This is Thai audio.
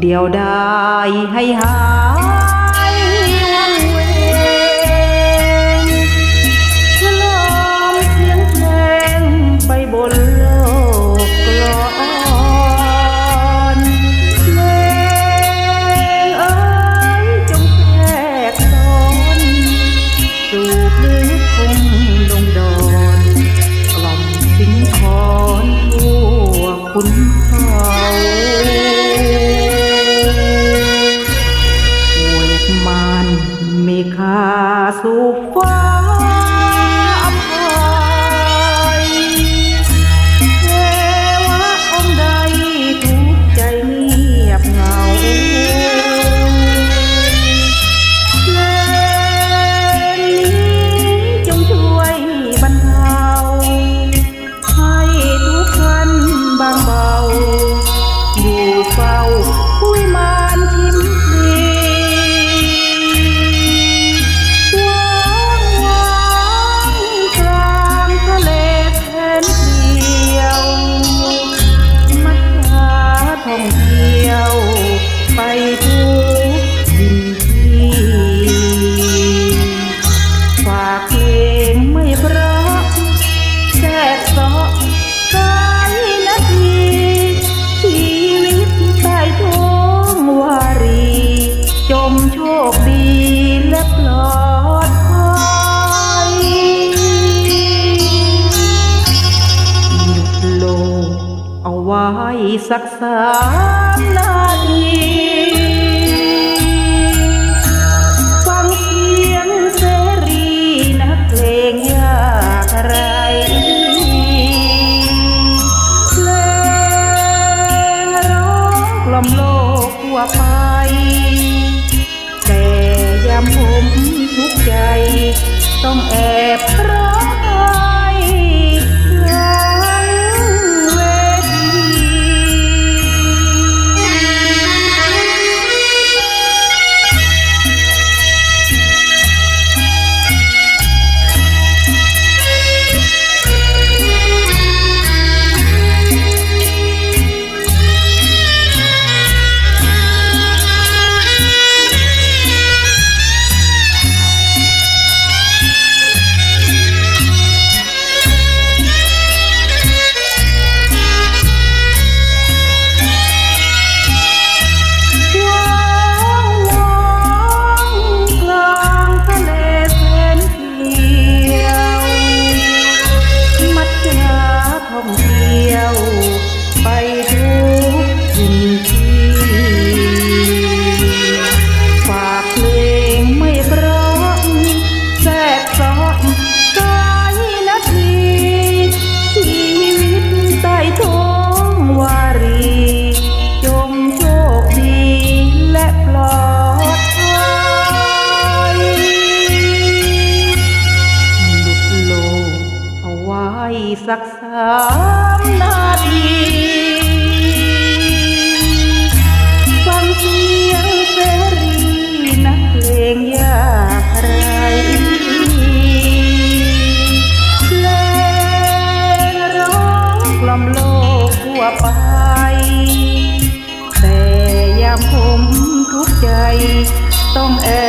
เดียวได้ให้หายวังเวงฉลองเสียงเพลงไปบนโลกกลอนเพลงเอ้ยจงแทรกซ้อนสู่พลึกคงลงดอน กล่อมสิงคอนทั่วขุนาสู่ ฝากเพลงไม่เพราะแทรกเสาะกายนาทีชีวิตใต้ท้องวารี จมโชคดีและปลอดภัยหยุดโลเอาไว้สักสามนาที องกล่อมโลกทั่วไป แต่ยามผมทุกใจ ต้องแอบร สักสามนาทีฟังเสียงเสรีนักเพลงยากไรเพลงร้องกล่อมโลกทั่วไป แต่ยามผมทุกใจต้องแอบ